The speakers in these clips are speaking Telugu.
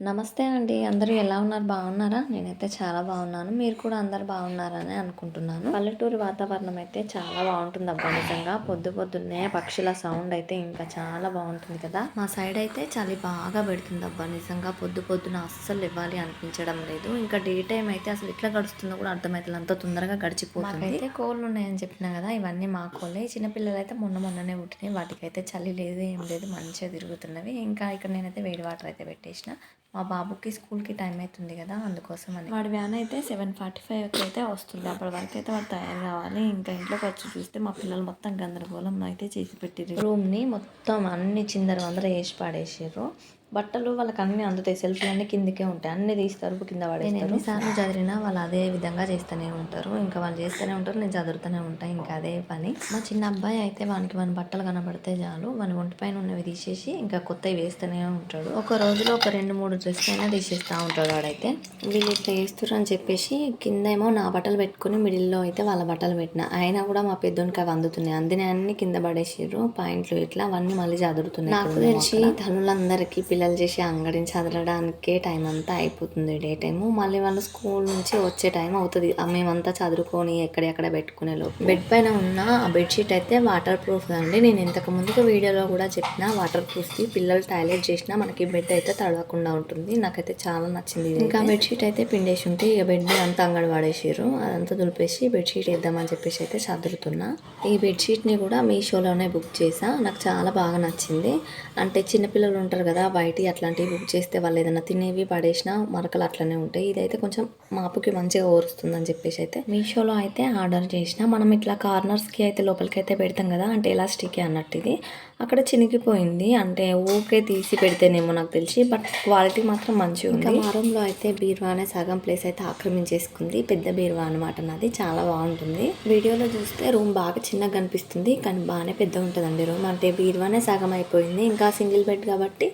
నమస్తే అండి. అందరూ ఎలా ఉన్నారు? బాగున్నారా? నేనైతే చాలా బాగున్నాను. మీరు కూడా అందరు బాగున్నారని అనుకుంటున్నాను. పల్లెటూరు వాతావరణం అయితే చాలా బాగుంటుంది అబ్బా నిజంగా. పొద్దు పొద్దున్నే పక్షుల సౌండ్ అయితే ఇంకా చాలా బాగుంటుంది కదా. మా సైడ్ అయితే చలి బాగా పెడుతుంది అబ్బా నిజంగా. పొద్దు పొద్దున అస్సలు ఇవ్వాలి అనిపించడం లేదు. ఇంకా డే టైం అయితే అసలు ఎట్లా గడుస్తుందో కూడా అర్థమవుతుంది అంత తొందరగా గడిచిపోతుంది. అయితే కోళ్ళు ఉన్నాయని చెప్పినా కదా ఇవన్నీ మా కోళ్ళే. చిన్నపిల్లలు అయితే మొన్న మొన్ననే పుట్టినాయి. వాటికైతే చలి లేదు ఏం లేదు. మంచిగా తిరుగుతున్నవి. ఇంకా ఇక్కడ నేనైతే వేడి వాటర్ అయితే పెట్టేసిన. మా బాబుకి స్కూల్కి టైం అవుతుంది కదా అందుకోసం అని. వాడి వ్యాన్ అయితే సెవెన్ ఫార్టీ ఫైవ్కి అయితే వస్తుంది. అప్పటి వరకు అయితే వాడు తయారు కావాలి. ఇంకా ఇంట్లోకి వచ్చి చూస్తే మా పిల్లలు మొత్తం గందరగోళం అయితే చేసి పెట్టిర్రు. రూమ్ని మొత్తం అన్ని చిందర వందర వేసి పాడేసారు బట్టలు వాళ్ళకి అన్ని అందుతాయి. సెల్ఫ్లు అన్ని కిందకే ఉంటాయి. అన్ని తీస్తారు కింద పడేస్తారు. ఎన్నిసార్లు చదివినా వాళ్ళు అదే విధంగా చేస్తూనే ఉంటారు. ఇంకా వాళ్ళు చేస్తూనే ఉంటారు నేను చదువుతూనే ఉంటాను ఇంకా అదే పని. మా చిన్న అబ్బాయి అయితే వానికి మన బట్టలు కనబడితే చాలు. వాని ఒంటి పైన ఉన్నవి తీసేసి ఇంకా కొత్తవి వేస్తూనే ఉంటాడు. ఒక రోజులో ఒక రెండు మూడు డ్రెస్ అయినా తీసేస్తూ ఉంటాడు వాడైతే. వీళ్ళు ఇట్లా వేస్తారు అని చెప్పేసి కింద ఏమో నా బట్టలు పెట్టుకుని మిడిల్లో అయితే వాళ్ళ బట్టలు పెట్టిన. అయినా కూడా మా పెద్దోనికి అవి అందుతున్నాయి. అందిన అన్ని కింద పడేసారు పాయింట్లు ఇట్లా అవన్నీ మళ్ళీ చదువుతున్నాయి నాకు తెలిసి తల్లులందరికీ పిల్లలు పిల్లలు చేసే అంగడిని చదవడానికే టైం అంతా అయిపోతుంది. డే టైము మళ్ళీ వాళ్ళు స్కూల్ నుంచి వచ్చే టైం అవుతుంది. మేమంతా చదువుకొని ఎక్కడెక్కడ పెట్టుకునే లోపు బెడ్ పైన ఉన్న ఆ బెడ్షీట్ అయితే వాటర్ ప్రూఫ్ అండి. నేను ఇంతకు ముందుకు వీడియోలో కూడా చెప్పిన వాటర్ ప్రూఫ్ది పిల్లలు టాయిలెట్ చేసినా మనకి బెడ్ అయితే తడవకుండా ఉంటుంది. నాకైతే చాలా నచ్చింది ఇంకా బెడ్షీట్ అయితే పిండేసి ఉంటే ఇక బెడ్ అంతా అంగడి వాడేసారు అదంతా దులిపేసి బెడ్షీట్ వేద్దామని చెప్పేసి అయితే చదువుతున్నా ఈ బెడ్షీట్ని కూడా మీషోలోనే బుక్ చేసా. నాకు చాలా బాగా నచ్చింది. అంటే చిన్నపిల్లలు ఉంటారు కదా బయటి అట్లాంటివి బుక్ చేస్తే వాళ్ళు ఏదైనా తినేవి పడేసినా మరకలు అట్లనే ఉంటాయి. ఇదైతే కొంచెం మాపుకి మంచిగా ఓరుస్తుంది అని చెప్పేసి అయితే మీషోలో అయితే ఆర్డర్ చేసిన. మనం ఇట్లా కార్నర్స్కి అయితే లోపలికి అయితే పెడతాం కదా అంటే ఎలాస్టిక్ అన్నట్టు ఇది. అక్కడ చినిగిపోయింది. అంటే ఊకే తీసి పెడితేనేమో నాకు తెలిసి బట్ క్వాలిటీ మాత్రం మంచిగా ఉంది మా రూమ్లో అయితే బీరువా అనే సగం ప్లేస్ అయితే ఆక్రమించేసుకుంది. పెద్ద బీరువా అనమాట నాది. చాలా బాగుంటుంది. వీడియోలో చూస్తే రూమ్ బాగా చిన్నగా కనిపిస్తుంది కానీ బాగానే పెద్ద ఉంటుందండి రూమ్. అంటే బీరువానే సగం అయిపోయింది. ఇంకా సింగిల్ బెడ్ కాబట్టి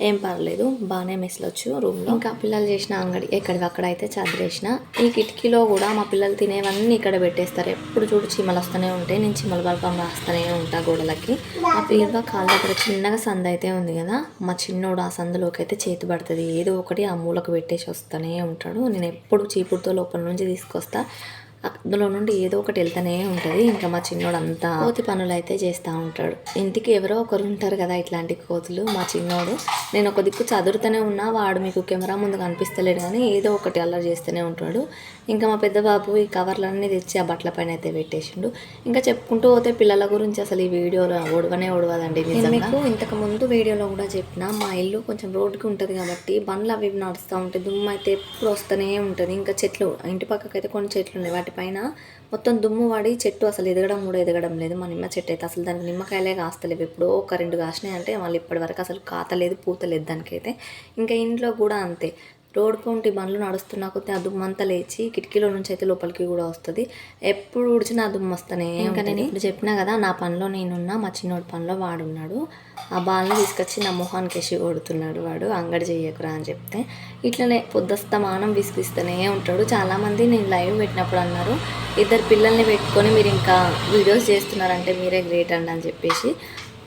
ఏం పర్లేదు బాగానే మెసలొచ్చు రూమ్లో. ఇంకా పిల్లలు చేసిన అంగడి ఎక్కడివి అక్కడ అయితే చదివేసిన. ఈ కిటికీలో కూడా మా పిల్లలు తినేవన్నీ ఇక్కడ పెట్టేస్తారు. ఎప్పుడు చూడు చీమలు వస్తూనే ఉంటాయి. నేను చీమల బల్పం రాస్తూనే ఉంటా గోడలకి. మా పిల్లగా కాళ్ళ దగ్గర చిన్నగా సంద అయితే ఉంది కదా మా చిన్నోడు ఆ సందులోకి అయితే చేతి పడుతుంది. ఏదో ఒకటి ఆ మూలకు పెట్టేసి వస్తూనే ఉంటాడు. నేను ఎప్పుడు చీపుడుతో లోపల నుంచి తీసుకొస్తా. అందులో నుండి ఏదో ఒకటి వెళ్తూనే ఉంటుంది. ఇంకా మా చిన్నోడు అంతా కోతి పనులు అయితే చేస్తూ ఉంటాడు. ఇంటికి ఎవరో ఒకరు ఉంటారు కదా ఇట్లాంటి కోతులు. మా చిన్నోడు నేను ఒక దిక్కు చదువుతూనే ఉన్నా వాడు మీకు కెమెరా ముందు కనిపిస్తలేడు కానీ ఏదో ఒకటి అల్లరి చేస్తూనే ఉంటాడు. ఇంకా మా పెద్ద బాబు ఈ కవర్లన్నీ తెచ్చి ఆ బట్టల పైన అయితే పెట్టేసిండు. ఇంకా చెప్పుకుంటూ పోతే పిల్లల గురించి అసలు ఈ వీడియోలో ఒడవనే ఒడవదండి మీకు ఇంతకు ముందు వీడియోలో కూడా చెప్పిన మా ఇల్లు కొంచెం రోడ్డుకి ఉంటుంది కాబట్టి బండ్లు అవి నడుస్తూ ఉంటాయి దుమ్ము అయితే ఎప్పుడు వస్తూనే ఉంటుంది. ఇంకా చెట్లు ఇంటి పక్కకి అయితే కొన్ని చెట్లు ఉన్నాయి. వాటిపైన మొత్తం దుమ్ము వాడి చెట్టు అసలు ఎదగడం కూడా ఎదగడం లేదు. మా నిమ్మ చెట్టు అయితే అసలు దానికి నిమ్మకాయలే కాస్తలేవు. ఎప్పుడో ఒక రెండు కాసినాయి అంటే వాళ్ళు ఇప్పటి వరకు అసలు కాతలేదు పూతలేదు దానికైతే. ఇంకా ఇంట్లో కూడా అంతే. రోడ్ పొంటి బండ్లు నడుస్తున్నా కొద్దీ ఆ దుమ్మంతా లేచి కిటికీలో నుంచి అయితే లోపలికి కూడా వస్తుంది. ఎప్పుడు ఉడిచినా ఆ దుమ్ము వస్తూనే ఇంకా నేను ఇప్పుడు చెప్పినా కదా నా పనిలో నేనున్నా మా చిన్నోడి పనిలో వాడున్నాడు. ఆ బాల్ని తీసుకొచ్చి నా మొహానికి వేసి కొడుతున్నాడు వాడు. అంగడి చెయ్యకురా అని చెప్తే ఇట్లనే పొద్దుస్తమానం విసిగిస్తూనే ఉంటాడు. చాలామంది నేను లైవ్ పెట్టినప్పుడు అన్నారు ఇద్దరు పిల్లల్ని పెట్టుకొని మీరు ఇంకా వీడియోస్ చేస్తున్నారంటే మీరే గ్రేట్ అండి అని చెప్పేసి.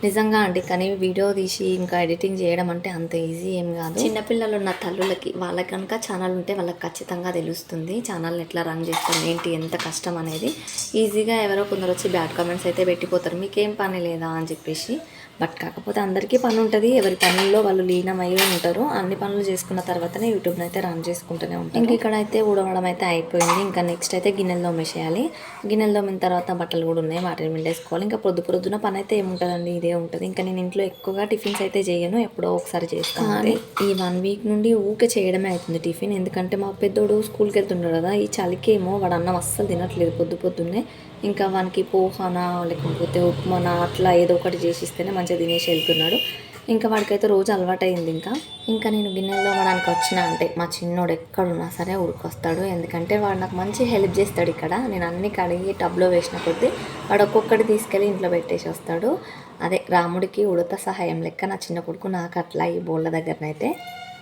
నిజంగా అండి కానీ వీడియో తీసి ఇంకా ఎడిటింగ్ చేయడం అంటే అంత ఈజీ ఏం కాదు. చిన్నపిల్లలు ఉన్న తల్లులకి వాళ్ళకి కనుక ఛానల్ ఉంటే వాళ్ళకి ఖచ్చితంగా తెలుస్తుంది ఛానల్ని ఎట్లా రన్ చేస్తాం ఏంటి ఎంత కష్టం అనేది. ఈజీగా ఎవరో కొందరు వచ్చి బ్యాడ్ కామెంట్స్ అయితే పెట్టిపోతారు మీకేం పని లేదా? అని చెప్పేసి బట్ కాకపోతే అందరికీ పని ఉంటుంది. ఎవరి పనుల్లో వాళ్ళు లీనమై ఉంటారు. అన్ని పనులు చేసుకున్న తర్వాతనే యూట్యూబ్ని అయితే రన్ చేసుకుంటూనే ఉంటారు. ఇంక ఇక్కడ అయితే ఊడవడం అయితే అయిపోయింది. ఇంకా నెక్స్ట్ అయితే గిన్నెలు తోమేసేయాలి. గిన్నెలు తోమిన తర్వాత బట్టలు కూడా ఉన్నాయి. వాటిని మిండేసుకోవాలి. ఇంకా పొద్దు పొద్దున పని అయితే ఏముంటుందండి? ఇదే ఉంటుంది. ఇంకా నేను ఇంట్లో ఎక్కువగా టిఫిన్స్ అయితే చేయను. ఎప్పుడో ఒకసారి చేస్తాను ఈ వన్ వీక్ నుండి ఊకే చేయడమే అవుతుంది టిఫిన్. ఎందుకంటే మా పెద్దోడు స్కూల్కి వెళ్తుంటాడు కదా ఈ చలికేమో వాడు అన్నం అస్సలు తినట్లేదు పొద్దు పొద్దున్నే. ఇంకా వానికి పోహానా లేకపోతే ఉప్మానా అట్లా ఏదో ఒకటి చేసిస్తేనే మంచిగా తినేసి వెళ్తున్నాడు. ఇంకా వాడికైతే రోజు అలవాటైంది ఇంకా. ఇంకా నేను గిన్నెలో వాడానికి వచ్చిన అంటే మా చిన్నోడు ఎక్కడున్నా సరే ఊరికొస్తాడు. ఎందుకంటే వాడు నాకు మంచి హెల్ప్ చేస్తాడు ఇక్కడ. నేను అన్ని కడిగి టబ్లో వేసిన కొద్దీ వాడు ఒక్కొక్కటి తీసుకెళ్ళి ఇంట్లో పెట్టేసి వస్తాడు. అదే రాముడికి ఉడత సహాయం లెక్క నా చిన్న కొడుకు నాకు అట్లా ఈ బోళ్ళ దగ్గరనైతే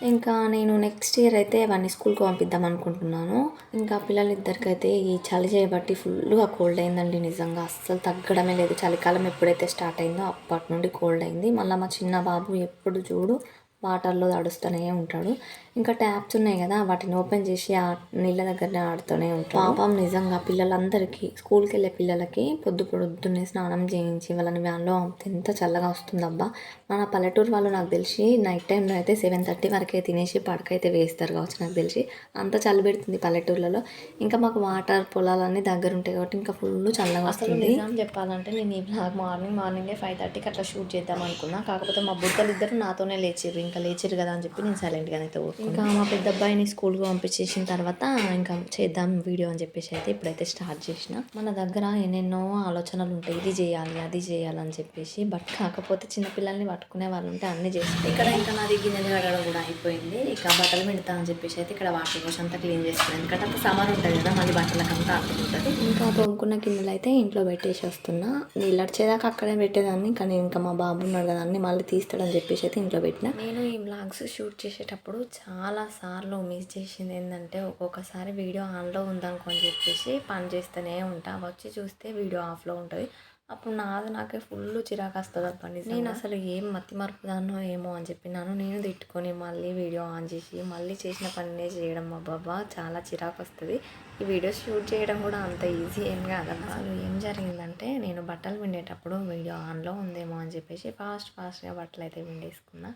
ఇంకా నేను నెక్స్ట్ ఇయర్ అయితే వాడిని స్కూల్కి పంపిద్దాం అనుకుంటున్నాను. ఇంకా పిల్లలిద్దరికైతే ఈ చలి చేయబట్టి ఫుల్గా కోల్డ్ అయిందండి నిజంగా. అస్సలు తగ్గడమే లేదు. చలికాలం ఎప్పుడైతే స్టార్ట్ అయిందో అప్పటి నుండి కోల్డ్ అయింది. మళ్ళీ మా చిన్న బాబు ఎప్పుడు చూడు వాటర్లో తడుస్తూనే ఉంటాడు. ఇంకా ట్యాప్స్ ఉన్నాయి కదా వాటిని ఓపెన్ చేసి ఆ నీళ్ళ దగ్గరనే ఆడుతూనే ఉంటాడు పాపం నిజంగా పిల్లలందరికీ స్కూల్కి వెళ్ళే పిల్లలకి పొద్దు పొద్దున్నే స్నానం చేయించి వాళ్ళని వ్యాన్లో ఎంత చల్లగా వస్తుందబ్బా. మన పల్లెటూరు వాళ్ళు నాకు తెలిసి నైట్ టైంలో అయితే సెవెన్ థర్టీ వరకే తినేసి పడకైతే వేస్తారు కావచ్చు నాకు తెలిసి. అంత చలి పెడుతుంది పల్లెటూర్లలో. ఇంకా మాకు వాటర్ పొలాలన్నీ దగ్గర ఉంటాయి కాబట్టి ఇంకా ఫుల్ చల్లగా వస్తుంది. నిజం చెప్పాలంటే నేను ఈ బ్లాగ్ మార్నింగ్ మార్నింగే ఫైవ్ థర్టీకి అట్లా షూట్ చేద్దాం అనుకున్నా. కాకపోతే మా బుద్ధలు ఇద్దరు నాతోనే లేచిర్రు. ఇంకా లేచిర్రు కదా అని చెప్పి నేను సైలెంట్గానే అయితే. ఇంకా మా పెద్ద అబ్బాయిని స్కూల్కి పంపించేసిన తర్వాత ఇంకా చేద్దాం వీడియో అని చెప్పేసి అయితే ఇప్పుడైతే స్టార్ట్ చేసిన. మన దగ్గర ఎన్నెన్నో ఆలోచనలు ఉంటాయి. ఇది చేయాలి అది చేయాలి అని చెప్పేసి. బట్ కాకపోతే చిన్నపిల్లల్ని పట్టుకునే వాళ్ళు ఉంటే అన్ని చేస్తాం ఇక్కడ ఇంకా నాది గిన్నెలు కడగడం కూడా అయిపోయింది. ఇక బట్టలు పెడతా అని చెప్పేసి అయితే ఇక్కడ వాటర్ వాష్ అంతా క్లీన్ చేసుకున్నాను ఎందుకంటే అంత సమ్మర్ ఉంటుంది కదా మళ్ళీ బట్టలకు అంతా ఉంటుంది. ఇంకా తోముకున్న గిన్నెలు అయితే ఇంట్లో పెట్టేసి వస్తున్నా. నీళ్ళు వచ్చేదాకా అక్కడే పెట్టేదాన్ని. కానీ ఇంకా మా బాబు ఉన్నాడు కదా అన్ని మళ్ళీ తీస్తాడని చెప్పేసి అయితే ఇంట్లో పెట్టిన. నేను ఈ వ్లాగ్స్ షూట్ చేసేటప్పుడు చాలా సార్లు మిస్ చేసింది ఏంటంటే ఒక్కొక్కసారి వీడియో ఆన్లో ఉందనుకో అని చెప్పేసి పని చేస్తూనే ఉంటా. వచ్చి చూస్తే వీడియో ఆఫ్లో ఉంటుంది. అప్పుడు నాది నాకే ఫుల్ చిరాకు వస్తుంది అప్పటి నేను అసలు ఏం మతి మరుపుదానో ఏమో అని చెప్పినాను నేను తిట్టుకొని మళ్ళీ వీడియో ఆన్ చేసి మళ్ళీ చేసిన పనినే చేయడం అబ్బాబా చాలా చిరాకు వస్తుంది. ఈ వీడియో షూట్ చేయడం కూడా అంత ఈజీ ఏం కాదమ్మా అసలు ఏం జరిగిందంటే నేను బట్టలు పిండేటప్పుడు వీడియో ఆన్లో ఉందేమో అని చెప్పేసి ఫాస్ట్ ఫాస్ట్గా బట్టలు అయితే పిండేసుకున్నా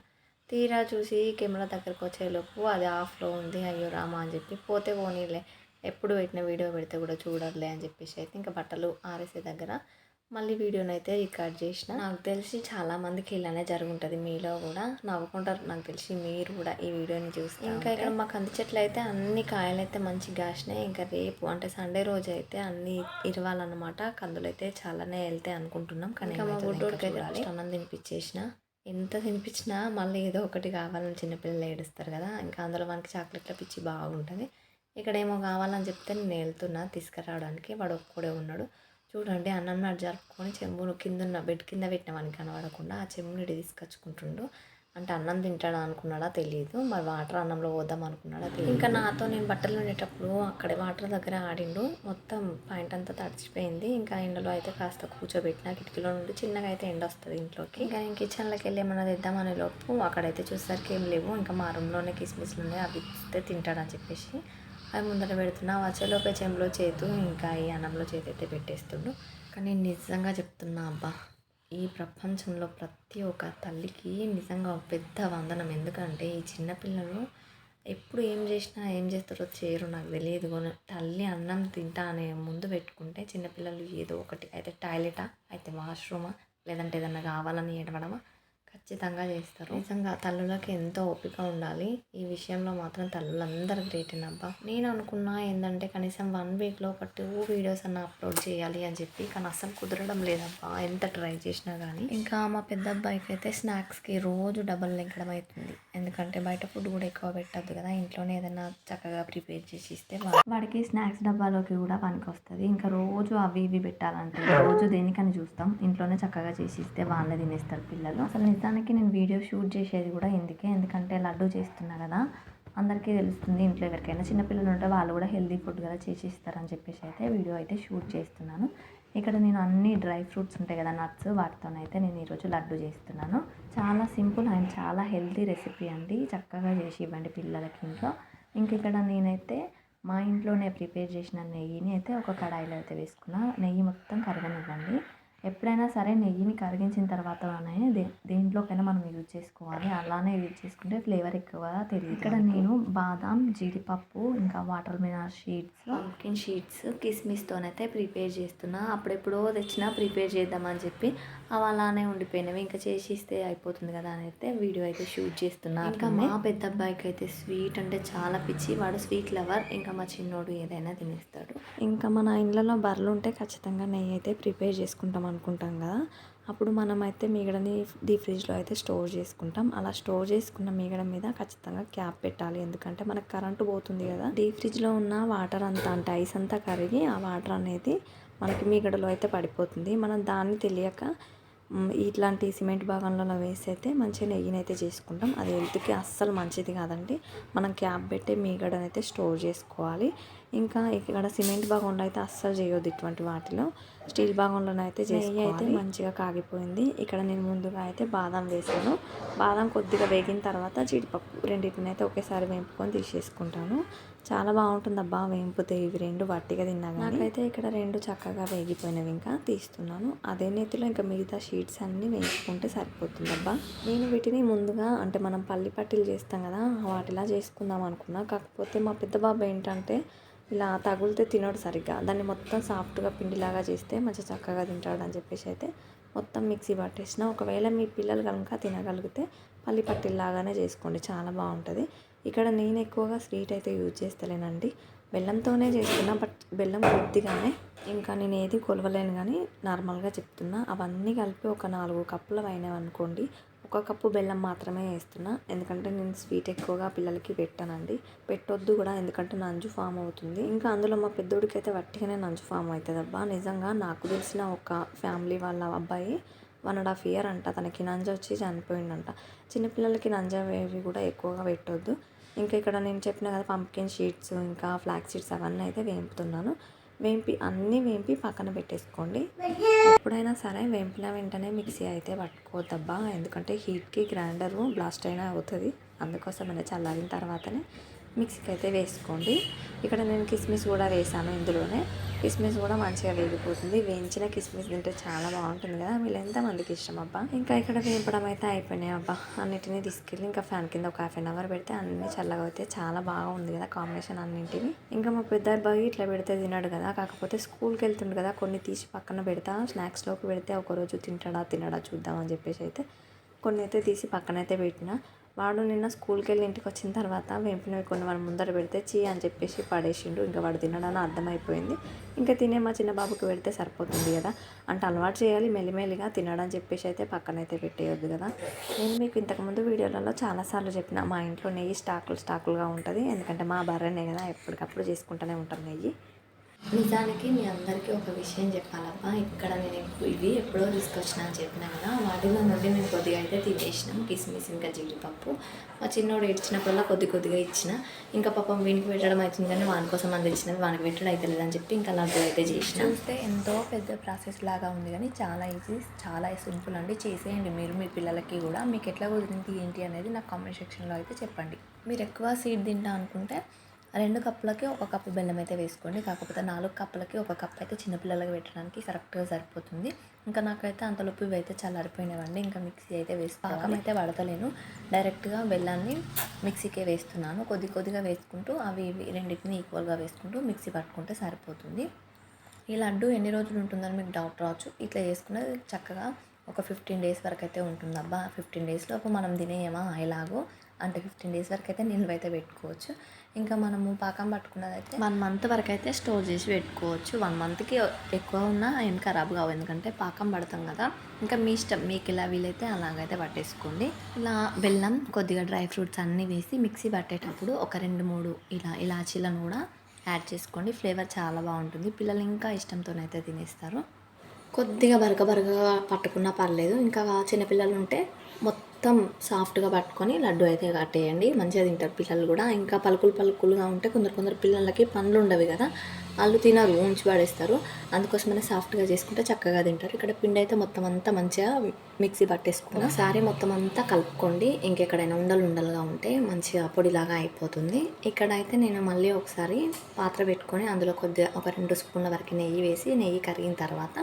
తీరా చూసి కెమెరా దగ్గరకు వచ్చేలోపు అది ఆఫ్లో ఉంది. అయ్యో రామా అని చెప్పి పోతే పోనీలే ఎప్పుడు పెట్టిన వీడియో పెడితే కూడా చూడర్లే అని చెప్పేసి అయితే ఇంకా బట్టలు ఆరేసే దగ్గర మళ్ళీ వీడియోని అయితే రికార్డ్ చేసిన. నాకు తెలిసి చాలా మందికి ఇలానే జరుగుంటుంది. మీలో కూడా నవ్వుకుంటారు. నాకు తెలిసి మీరు కూడా ఈ వీడియోని చూస్తే ఇంకా ఇక్కడ మా కంది చెట్లు అయితే అన్ని కాయలు అయితే మంచిగా కాసినాయి. ఇంకా రేపు అంటే సండే రోజు అయితే అన్ని ఇరవాలన్నమాట. కందులు అయితే చాలానే వెళ్తాయి అనుకుంటున్నాం. కానీ మా గుడ్డోడికి అయితే అన్నం తినిపించేసిన. ఎంత తినిపించినా మళ్ళీ ఏదో ఒకటి కావాలని చిన్నపిల్లలు ఏడుస్తారు కదా ఇంకా అందులో మనకి చాక్లెట్ల పిచ్చి బాగుంటుంది. ఇక్కడ ఏమో కావాలని చెప్తే నేను వెళ్తున్నా తీసుకురావడానికి వాడు ఒక్కడే ఉన్నాడు. చూడండి అన్నం నాడు జరుపుకొని చెంబును కింద ఉన్న బెడ్ కింద పెట్టిన వానికి కనబడకుండా ఆ చెంబుని తీసుకొచ్చుకుంటుండు. అంటే అన్నం తింటాడా అనుకున్నాడా తెలియదు మరి వాటర్ అన్నంలో పోద్దాం అనుకున్నాడా తెలియదు ఇంకా నాతో నేను బట్టలు ఉండేటప్పుడు అక్కడే వాటర్ దగ్గర ఆడిండు. మొత్తం పాయింట్ అంతా తడిచిపోయింది. ఇంకా ఎండలో అయితే కాస్త కూర్చోబెట్టిన కిటికీలో నుండి చిన్నగా అయితే ఎండ వస్తుంది ఇంట్లోకి. ఇంకా నేను కిచెన్లోకి వెళ్ళి ఏమన్నా తెద్దామనే లోపు అక్కడైతే చూసేసరికి ఏం లేవు. ఇంకా మా రూమ్లోనే కిస్మిస్లు ఉన్నాయి. అవి ఇస్తే తింటాడని చెప్పేసి అవి ముందర పెడుతున్నా. వచ్చేలోపే చెంబులో చేతు ఇంకా ఈ అన్నంలో చేతి అయితే పెట్టేస్తుండు. కానీ నిజంగా చెప్తున్నా అబ్బా. ఈ ప్రపంచంలో ప్రతి ఒక్క తల్లికి నిజంగా ఒక పెద్ద వందనం. ఎందుకంటే ఈ చిన్నపిల్లలు ఎప్పుడు ఏం చేసినా ఏం చేస్తారో చేయరు నాకు తెలియదు. కానీ తల్లి అన్నం తింటా అనే ముందు పెట్టుకుంటే చిన్నపిల్లలు ఏదో ఒకటి అయితే టాయిలెటా అయితే వాష్రూమా లేదంటే ఏదన్నా కావాలని ఏడవడమా ఖచ్చితంగా చేస్తారు. నిజంగా తల్లులకి ఎంతో ఓపిక ఉండాలి. ఈ విషయంలో మాత్రం తల్లులందరూ గ్రేట్ అబ్బా. నేను అనుకున్నా ఏంటంటే కనీసం వన్ వీక్లో ఒక టూ వీడియోస్ అన్న అప్లోడ్ చేయాలి అని చెప్పి కానీ అసలు కుదరడం లేదబ్బా. ఎంత ట్రై చేసినా కానీ ఇంకా మా పెద్ద అబ్బాయికి అయితే స్నాక్స్కి రోజు డబల్ లెక్కడం అవుతుంది ఎందుకంటే బయట ఫుడ్ కూడా ఎక్కువ పెట్టద్దు కదా. ఇంట్లోనే ఏదైనా చక్కగా ప్రిపేర్ చేసి ఇస్తే వాడికి స్నాక్స్ డబ్బాలోకి కూడా పనికి వస్తుంది ఇంకా రోజు అవి ఇవి పెట్టాలంటే రోజు దేనికని చూస్తాం. ఇంట్లోనే చక్కగా చేసి ఇస్తే వాళ్ళే తినేస్తారు పిల్లలు. అసలు నిజానికి నేను వీడియో షూట్ చేసేది కూడా ఎందుకే? ఎందుకంటే లడ్డు చేస్తున్నా కదా. అందరికీ తెలుస్తుంది ఇంట్లో ఎవరికైనా చిన్నపిల్లలు ఉంటే వాళ్ళు కూడా హెల్దీ ఫుడ్ కదా చేసి ఇస్తారని చెప్పేసి అయితే వీడియో అయితే షూట్ చేస్తున్నాను. ఇక్కడ నేను అన్ని డ్రై ఫ్రూట్స్ ఉంటాయి కదా నట్స్ వాటితోనైతే నేను ఈరోజు లడ్డు చేస్తున్నాను. చాలా సింపుల్ అండ్ చాలా హెల్తీ రెసిపీ అండి. చక్కగా చేసి ఇవ్వండి పిల్లలకి ఇంట్లో. ఇంక ఇక్కడ నేనైతే మా ఇంట్లోనే ప్రిపేర్ చేసిన నెయ్యిని అయితే ఒక కడాయిలో అయితే వేసుకున్నా. నెయ్యి మొత్తం కరగనివ్వండి. ఎప్పుడైనా సరే నెయ్యిని కరిగించిన తర్వాతనే దే దేంట్లోకైనా మనం యూజ్ చేసుకోవాలి. అలానే యూజ్ చేసుకుంటే ఫ్లేవర్ ఎక్కువగా తెలియదు ఇక్కడ నేను బాదాం జీడిపప్పు ఇంకా watermelon seeds pumpkin seeds కిస్మిస్తోనైతే ప్రిపేర్ చేస్తున్నా. అప్పుడెప్పుడో తెచ్చినా ప్రిపేర్ చేద్దామని చెప్పి అవి అలానే ఉండిపోయినవి. ఇంకా చేసి ఇస్తే అయిపోతుంది కదా అని అయితే వీడియో అయితే షూట్ చేస్తున్నా ఇంకా మా పెద్ద అబ్బాయికి అయితే స్వీట్ అంటే చాలా పిచ్చి. వాడు స్వీట్ లవర్ ఇంకా మా చిన్నోడు ఏదైనా తినేస్తాడు. ఇంకా మన ఇళ్ళలో బర్రెలు ఉంటే ఖచ్చితంగా నెయ్యి అయితే ప్రిపేర్ చేసుకుంటాం అనుకుంటాం కదా. అప్పుడు మనమైతే మీగడని డీ ఫ్రిడ్జ్లో అయితే స్టోర్ చేసుకుంటాం. అలా స్టోర్ చేసుకున్న మీగడ మీద ఖచ్చితంగా క్యాప్ పెట్టాలి. ఎందుకంటే మనకు కరెంటు పోతుంది కదా. డీప్ ఫ్రిడ్జ్లో ఉన్న వాటర్ అంతా అంటే ఐస్ అంతా కరిగి ఆ వాటర్ అనేది మనకి మీగడలో అయితే పడిపోతుంది. మనం దాన్ని తెలియక ఇట్లాంటి సిమెంట్ భాగంలో వేసి అయితే మంచిగా నెయ్యిని అయితే చేసుకుంటాం. అది హెల్త్కి అస్సలు మంచిది కాదండి. మనం క్యాప్ పెట్టే మీగడనైతే స్టోర్ చేసుకోవాలి. ఇంకా ఇక్కడ సిమెంట్ బాగంలో అయితే అస్సలు చేయొద్దు ఇటువంటి వాటిలో. స్టీల్ బాగంలోనే అయితే నెయ్యి అయితే మంచిగా కాగిపోయింది. ఇక్కడ నేను ముందుగా అయితే బాదం వేసాను. బాదం కొద్దిగా వేగిన తర్వాత జీడిపప్పు రెండింటిని అయితే ఒకేసారి వేపుకొని తీసేసుకుంటాను. చాలా బాగుంటుంది అబ్బా వేంపుతే ఇవి రెండు వట్టిగా తిన్నా నాకైతే ఇక్కడ రెండు చక్కగా వేగిపోయినవి ఇంకా తీస్తున్నాను. అదే నేతిలో ఇంకా మిగతా షీట్స్ అన్నీ వేసుకుంటే సరిపోతుంది అబ్బా నేను వీటిని ముందుగా అంటే మనం పల్లి పట్టీలు చేస్తాం కదా వాటిలా చేసుకుందాం అనుకున్నా. కాకపోతే మా పెద్ద బాబు ఏంటంటే ఇలా తగులితే తినడు సరిగ్గా. దాన్ని మొత్తం సాఫ్ట్గా పిండిలాగా చేస్తే మంచిగా చక్కగా తింటాడు అని చెప్పేసి అయితే మొత్తం మిక్సీ పట్టేసిన. ఒకవేళ మీ పిల్లలు కనుక తినగలిగితే పల్లి పట్టిల్లాగానే చేసుకోండి. చాలా బాగుంటుంది. ఇక్కడ నేను ఎక్కువగా స్వీట్ అయితే యూజ్ చేస్తలేనండి. బెల్లంతోనే చేస్తున్నా బట్ బెల్లం కొద్దిగానే. ఇంకా నేను ఏది కొలవలేను కానీ నార్మల్గా చెప్తున్నా. అవన్నీ కలిపి ఒక నాలుగు కప్పులు అయినవి అనుకోండి ఒక కప్పు బెల్లం మాత్రమే వేస్తున్నా. ఎందుకంటే నేను స్వీట్ ఎక్కువగా పిల్లలకి పెట్టానండి. పెట్టొద్దు కూడా ఎందుకంటే నంజు ఫామ్ అవుతుంది. ఇంకా అందులో మా పెద్దోడికి అయితే వట్టిగానే నంజు ఫామ్ అవుతుంది అబ్బా నిజంగా నాకు తెలిసిన ఒక ఫ్యామిలీ వాళ్ళ అబ్బాయి వన్ అండ్ హాఫ్ ఇయర్ అంట. తనకి నంజ వచ్చి చనిపోయిందంట. చిన్నపిల్లలకి నంజ వేవి కూడా ఎక్కువగా పెట్టొద్దు. ఇంకా ఇక్కడ నేను చెప్పిన కదా పంప్కిన్ షీట్స్ ఇంకా ఫ్లాక్ సీడ్స్ అవన్నీ అయితే వేపుతున్నాను. వేంపి అన్నీ వేంపి పక్కన పెట్టేసుకోండి. ఎప్పుడైనా సరే వేంపిన వెంటనే మిక్సీ అయితే పట్టుకోవద్దబ్బా. ఎందుకంటే హీట్కి గ్రైండరు బ్లాస్ట్ అయినా అవుతుంది. అందుకోసమనే చల్లారిన తర్వాతనే మిక్సీకి అయితే వేసుకోండి. ఇక్కడ నేను కిస్మిస్ కూడా వేసాను ఇందులోనే. కిస్మిస్ కూడా మంచిగా వేగిపోతుంది. వేయించిన కిస్మిస్ తింటే చాలా బాగుంటుంది కదా. వీళ్ళు ఎంతమందికి ఇష్టం అబ్బా? ఇంకా ఇక్కడ వేపడం అయితే అయిపోయినాయి అబ్బా. అన్నిటిని తీసుకెళ్ళి ఇంకా ఫ్యాన్ కింద ఒక హాఫ్ అన్ అవర్ పెడితే అన్ని చల్లగా అయితే చాలా బాగా ఉంది కదా కాంబినేషన్ అన్నింటివి ఇంకా మా పెద్ద అబ్బాయి ఇట్లా పెడితే తినాడు కదా. కాకపోతే స్కూల్కి వెళ్తుండు కదా. కొన్ని తీసి పక్కన పెడతా. స్నాక్స్లోకి పెడితే ఒకరోజు తింటాడా తినడా చూద్దామని చెప్పేసి అయితే కొన్ని అయితే తీసి పక్కనైతే పెట్టిన. వాడు నిన్న స్కూల్కి వెళ్ళి ఇంటికి వచ్చిన తర్వాత వెంపినవి కొన్ని వాడు ముందర పెడితే చీ అని చెప్పేసి పడేసిండు. ఇంకా వాడు తినడానికి అర్థమైపోయింది. ఇంకా తినే మా చిన్న బాబుకి పెడితే సరిపోతుంది కదా. అంటే అలవాటు చేయాలి మెల్లిమెల్లిగా తినడం చెప్పేసి అయితే పక్కనైతే పెట్టేయొద్దు కదా. నేను మీకు ఇంతకుముందు వీడియోలలో చాలాసార్లు చెప్పిన మా ఇంట్లో నెయ్యి స్టాకులు స్టాకులుగా ఉంటుంది. ఎందుకంటే మా బర్రెనే కదా ఎప్పటికప్పుడు చేసుకుంటూనే ఉంటాం నెయ్యి. నిజానికి మీ అందరికీ ఒక విషయం చెప్పాలబ్బా. ఇక్కడ నేను ఇవి ఎప్పుడో తీసుకొచ్చిన అని చెప్పినా కదా వాటిలో నుండి నేను కొద్దిగా అయితే తినేసినాం. కిస్మిస్ ఇంకా జీడిపప్పు. మా చిన్నోడు ఏడ్చినప్పుడల్లా కొద్ది కొద్దిగా ఇచ్చిన. ఇంకా పాపం వీనికి పెట్టడం అవుతుంది కానీ వాని కోసం అంత ఇచ్చినవి వానికి పెట్టడం అయితే లేదని చెప్పి ఇంకా లడ్డు అయితే చేసిన. చూస్తే ఎంతో పెద్ద ప్రాసెస్ లాగా ఉంది కానీ చాలా ఈజీ చాలా సింపుల్ అండి. చేసేయండి మీరు మీ పిల్లలకి కూడా. మీకు ఎట్లా కుదిరింది ఏంటి అనేది నాకు కామెంట్ సెక్షన్లో అయితే చెప్పండి. మీరు ఎక్కువ సీడ్ తింటా అనుకుంటే రెండు కప్పులకి ఒక కప్పు బెల్లం అయితే వేసుకోండి. కాకపోతే నాలుగు కప్పులకి ఒక కప్ అయితే చిన్నపిల్లలకి పెట్టడానికి కరెక్ట్గా సరిపోతుంది. ఇంకా నాకైతే అంతలోపు ఇవి అయితే చల్లారిపోయినవండి ఇంకా మిక్సీ అయితే వేసి పాకం అయితే పడతలేను డైరెక్ట్గా బెల్లాన్ని మిక్సీకే వేస్తున్నాను. కొద్ది కొద్దిగా వేసుకుంటూ అవి ఇవి రెండింటిని ఈక్వల్గా వేసుకుంటూ మిక్సీ పట్టుకుంటే సరిపోతుంది. ఈ లడ్డు ఎన్ని రోజులు ఉంటుందని మీకు డౌట్ రావచ్చు. ఇట్లా చేసుకున్నది చక్కగా ఒక ఫిఫ్టీన్ డేస్ వరకు అయితే ఉంటుంది అబ్బా ఫిఫ్టీన్ డేస్ లోపు మనం తినేయమా? ఎలాగో అంటే ఫిఫ్టీన్ డేస్ వరకు అయితే నిల్వ అయితే పెట్టుకోవచ్చు. ఇంకా మనము పాకం పట్టుకున్నదైతే వన్ మంత్ వరకు అయితే స్టోర్ చేసి పెట్టుకోవచ్చు. వన్ మంత్కి ఎక్కువ ఉన్నా ఏం ఖరాబ్ కావు. ఎందుకంటే పాకం పడతాం కదా. ఇంకా మీ ఇష్టం మీకు ఇలా వీలైతే అలాగైతే పట్టేసుకోండి. ఇలా బెల్లం కొద్దిగా డ్రై ఫ్రూట్స్ అన్నీ వేసి మిక్సీ పట్టేటప్పుడు ఒక రెండు మూడు ఇలా ఇలాచీలను కూడా యాడ్ చేసుకోండి. ఫ్లేవర్ చాలా బాగుంటుంది. పిల్లలు ఇంకా ఇష్టంతోనైతే తినేస్తారు. కొద్దిగా బరక బరకగా పట్టుకున్నా పర్లేదు. ఇంకా చిన్నపిల్లలు ఉంటే మొత్తం సాఫ్ట్గా పట్టుకొని లడ్డు అయితే కట్టేయండి. మంచిగా తింటారు పిల్లలు కూడా. ఇంకా పలుకులు పలుకులుగా ఉంటే కొందరు కొందరు పిల్లలకి పండ్లు ఉండవి కదా. వాళ్ళు తినరు ఉంచి పడేస్తారు. అందుకోసమనే సాఫ్ట్గా చేసుకుంటే చక్కగా తింటారు. ఇక్కడ పిండి అయితే మొత్తం అంతా మంచిగా మిక్సీ పట్టేసుకుని ఒకసారి మొత్తం అంతా కలుపుకోండి. ఇంకెక్కడైనా ఉండలు ఉండలుగా ఉంటే మంచిగా పొడిలాగా అయిపోతుంది. ఇక్కడ అయితే నేను మళ్ళీ ఒకసారి పాత్ర పెట్టుకొని అందులో కొద్దిగా ఒక రెండు స్పూన్ల వరకు నెయ్యి వేసి నెయ్యి కరిగిన తర్వాత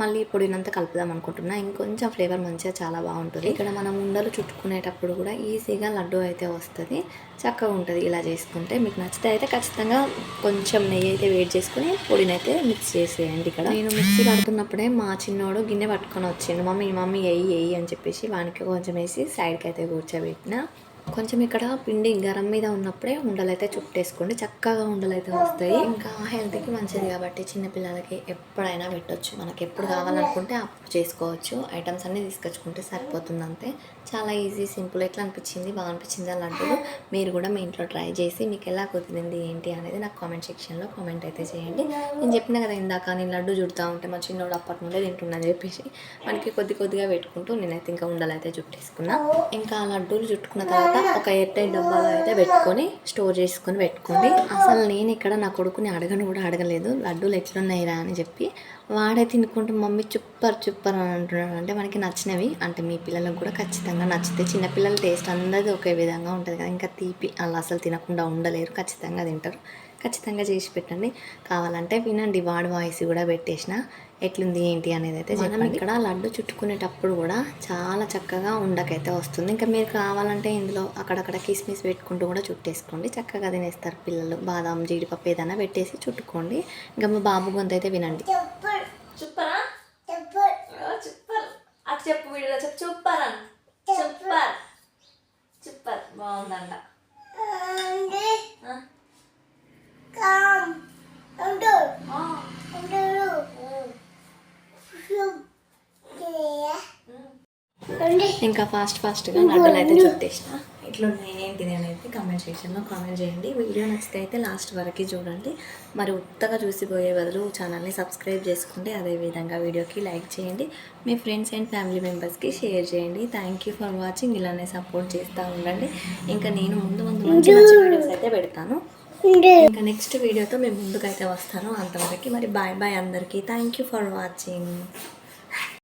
మళ్ళీ పొడినంత కలుపుదాం అనుకుంటున్నా. ఇంకొంచెం ఫ్లేవర్ మంచిగా చాలా బాగుంటుంది. ఇక్కడ మనం ఉండలు చుట్టుకునేటప్పుడు కూడా ఈజీగా లడ్డు అయితే వస్తుంది. చక్కగా ఉంటుంది ఇలా చేసుకుంటే. మీకు నచ్చితే అయితే ఖచ్చితంగా కొంచెం నెయ్యి అయితే వేడి చేసుకుని పొడిని అయితే మిక్స్ చేసేయండి ఇక్కడ. నేను మిక్సీ పడుతున్నప్పుడే మా చిన్నోడు గిన్నె పట్టుకొని వచ్చిండు. మమ్మీ మమ్మీ ఎయ్యి ఎయ్యి అని చెప్పేసి వానికి కొంచెం వేసి సైడ్కి అయితే కూర్చోబెట్టిన. కొంచెం ఇక్కడ పిండి గరం మీద ఉన్నప్పుడే ఉండలైతే చుట్టేసుకోండి. చక్కగా ఉండలైతే వస్తాయి. ఇంకా హెల్త్కి మంచిది కాబట్టి చిన్నపిల్లలకి ఎప్పుడైనా పెట్టొచ్చు. మనకి ఎప్పుడు కావాలనుకుంటే అప్పుడు చేసుకోవచ్చు. ఐటమ్స్ అన్నీ తీసుకొచ్చుకుంటే సరిపోతుంది అంతే చాలా ఈజీ సింపుల్. ఎట్లా అనిపించింది? బాగా అనిపించింది? ఆ లడ్డూలు మీరు కూడా మీ ఇంట్లో ట్రై చేసి మీకు ఎలా కుదిరింది ఏంటి అనేది నాకు కామెంట్ సెక్షన్లో కామెంట్ అయితే చేయండి. నేను చెప్పిన కదా ఇందాక నేను లడ్డు చుడతా ఉంటే మా చిన్నోడు అప్పటి నుండే తింటున్నాను చెప్పేసి మనకి కొద్ది కొద్దిగా పెట్టుకుంటూ నేనైతే ఇంకా ఉండలు అయితే చుట్టేసుకున్నా ఇంకా ఆ లడ్డూలు చుట్టుకున్న తర్వాత ఒక ఎయిర్ డబ్బాలో అయితే పెట్టుకొని స్టోర్ చేసుకొని పెట్టుకోండి. అసలు నేను ఇక్కడ నా కొడుకుని అడగను కూడా అడగలేదు. లడ్డూలు ఎట్లున్నాయిరా అని చెప్పి వాడే తినుకుంటూ మమ్మీ చుప్పర్ చుప్పర్ అని అంటున్నాడు. అంటే మనకి నచ్చినవి అంటే మీ పిల్లలకు కూడా ఖచ్చితంగా నచ్చితే చిన్నపిల్లల టేస్ట్ అందరిది ఒకే విధంగా ఉంటుంది కదా. ఇంకా తీపి అలా అసలు తినకుండా ఉండలేరు ఖచ్చితంగా తింటారు. ఖచ్చితంగా చేసి పెట్టండి. కావాలంటే వినండి వాడు వాయిస్ కూడా పెట్టేసిన. ఎట్లుంది ఏంటి అనేది అయితే మనం ఇక్కడ లడ్డు చుట్టుకునేటప్పుడు కూడా చాలా చక్కగా ఉండకైతే వస్తుంది. ఇంకా మీరు కావాలంటే ఇందులో అక్కడక్కడ కిస్మిస్ పెట్టుకుంటూ కూడా చుట్టేసుకోండి. చక్కగా తినేస్తారు పిల్లలు. బాదాం జీడిపప్పు ఏదైనా పెట్టేసి చుట్టుకోండి. ఇంకా మా బాబు గొంతు అయితే వినండి. చెప్పు చెప్పు. ఇంకా ఫాస్ట్ ఫాస్ట్గా లడ్డూలు అయితే చుట్టేసిన. ఇట్లున్నాయి ఏంటిది అనేది కామెంట్ సెక్షన్లో కామెంట్ చేయండి. వీడియో నచ్చితే అయితే లాస్ట్ వరకు చూడండి. మరి ఉత్తగా చూసిపోయే బదులు ఛానల్ని సబ్స్క్రైబ్ చేసుకోండి అదేవిధంగా వీడియోకి లైక్ చేయండి. మీ ఫ్రెండ్స్ అండ్ ఫ్యామిలీ మెంబర్స్కి షేర్ చేయండి. థ్యాంక్ యూ ఫర్ వాచింగ్ ఇలానే సపోర్ట్ చేస్తూ ఉండండి. ఇంకా నేను ముందు ముందు మంచి మంచి వీడియోస్ అయితే పెడతాను. ఇంకా నెక్స్ట్ వీడియోతో మేము ముందుకైతే వస్తాను. అంతవరకు మరి బాయ్ బాయ్ అందరికీ. Thank you for watching